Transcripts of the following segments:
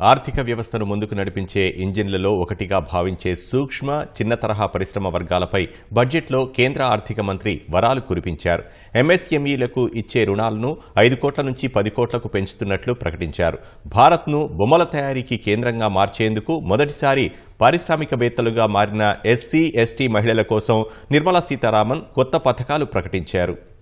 ఆర్థిక వ్యవస్థను ముందుకు నడిపించే ఇంజిన్లలో ఒకటిగా భావించే సూక్ష్మ చిన్న తరహా పరిశ్రమ వర్గాలపై బడ్జెట్లో కేంద్ర ఆర్థిక మంత్రి వరాలు కురిపించారు. ఎంఎస్ఎంఈలకు ఇచ్చే రుణాలను ఐదు కోట్ల నుంచి పది కోట్లకు పెంచుతున్నట్లు ప్రకటించారు. భారత్ను బొమ్మల తయారీకి కేంద్రంగా మార్చేందుకు మొదటిసారి పారిశ్రామికవేత్తలుగా మారిన ఎస్సీ ఎస్టీ మహిళల కోసం నిర్మలా సీతారామన్ కొత్త పథకాలు ప్రకటించారు.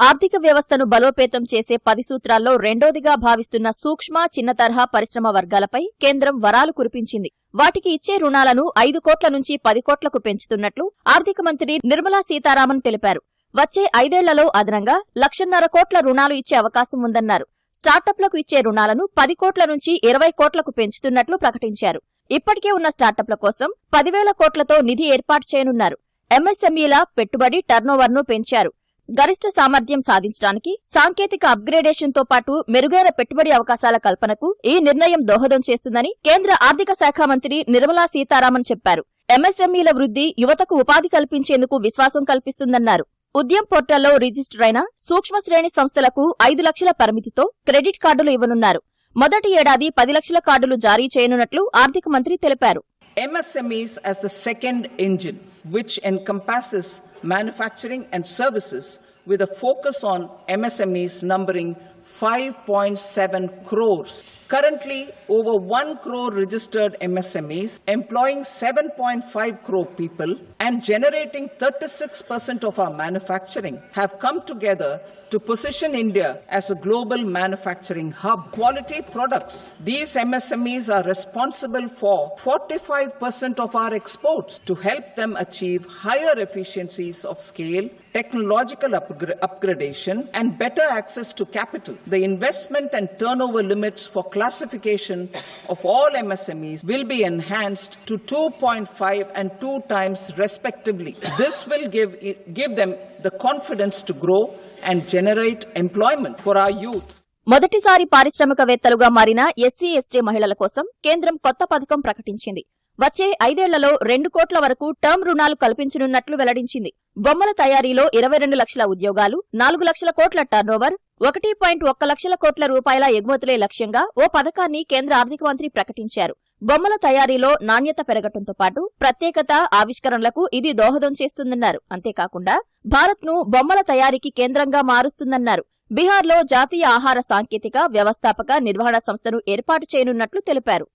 ఆర్థిక వ్యవస్థను బలోపేతం చేసే పది సూత్రాల్లో రెండోదిగా భావిస్తున్న సూక్ష్మ చిన్న తరహా పరిశ్రమ వర్గాలపై కేంద్రం వరాలు కురిపించింది. వాటికి ఇచ్చే రుణాలను ఐదు కోట్ల నుంచి పది కోట్లకు పెంచుతున్నట్లు ఆర్థిక మంత్రి నిర్మలా సీతారామన్ తెలిపారు. వచ్చే ఐదేళ్ళలో అదనంగా లక్షన్నర కోట్ల రుణాలు ఇచ్చే అవకాశం ఉందన్నారు. స్టార్టప్లకు ఇచ్చే రుణాలను పది కోట్ల నుంచి ఇరవై కోట్లకు పెంచుతున్నట్లు ప్రకటించారు. ఇప్పటికే ఉన్న స్టార్టప్ల కోసం పదివేల కోట్లతో నిధి ఏర్పాటు చేయనున్నారు. ఎంఎస్ఎంఈల పెట్టుబడి టర్నోవర్ను పెంచారు. గరిష్ట సామర్థ్యం సాధించడానికి సాంకేతిక అప్గ్రేడేషన్తో పాటు మెరుగైన పెట్టుబడి అవకాశాల కల్పనకు ఈ నిర్ణయం దోహదం చేస్తుందని కేంద్ర ఆర్థిక శాఖ మంత్రి నిర్మలా సీతారామన్ చెప్పారు. ఎంఎస్ఎంఈల వృద్ధి యువతకు ఉపాధి కల్పించేందుకు విశ్వాసం కల్పిస్తుందన్నారు. ఉద్యమ్ పోర్టల్లో రిజిస్టర్ అయిన సూక్ష్మ శ్రేణి సంస్థలకు ఐదు లక్షల పరిమితితో క్రెడిట్ కార్డులు ఇవ్వనున్నారు. మొదటి ఏడాది పది లక్షల కార్డులు జారీ చేయనున్నట్లు ఆర్థిక మంత్రి తెలిపారు. MSMEs as the second engine, which encompasses manufacturing and services with a focus on MSMEs numbering 5.7 crores. Currently, over 1 crore registered MSMEs employing 7.5 crore people and generating 36% of our manufacturing have come together to position India as a global manufacturing hub. Quality products. These MSMEs are responsible for 45% of our exports to help them achieve higher efficiencies of scale, technological upgra- upgradation, and better access to capital. The investment and turnover limits for classification of all MSMEs will be enhanced to 2.5 and 2 times respectively. This will give, give them the confidence to grow and generate employment for our youth. మొదటిసారి పారిశ్రామికవేత్తలుగా మారిన SC ST మహిళల కోసం కేంద్రం కొత్త పథకం ప్రకటించింది వచ్చే ఐదేళ్ళలో రెండు కోట్ల వరకు టర్మ్ రుణాలు కల్పించనున్నట్లు వెల్లడించింది. బొమ్మల తయారీలో ఇరవై రెండు లక్షల ఉద్యోగాలు నాలుగు లక్షల కోట్ల టర్నోవర్ ఒకటి పాయింట్ ఒక్క లక్షల కోట్ల రూపాయల ఎగుమతులే లక్ష్యంగా ఓ పథకాన్ని కేంద్ర ఆర్థిక మంత్రి ప్రకటించారు. బొమ్మల తయారీలో నాణ్యత పెరగటంతో పాటు ప్రత్యేకత ఆవిష్కరణలకు ఇది దోహదం చేస్తుందన్నారు. అంతేకాకుండా భారత్ను బొమ్మల తయారీకి కేంద్రంగా మారుస్తుందన్నారు. బీహార్లో జాతీయ ఆహార సాంకేతిక వ్యవస్థాపక నిర్వహణ సంస్థను ఏర్పాటు చేయనున్నట్లు తెలిపారు.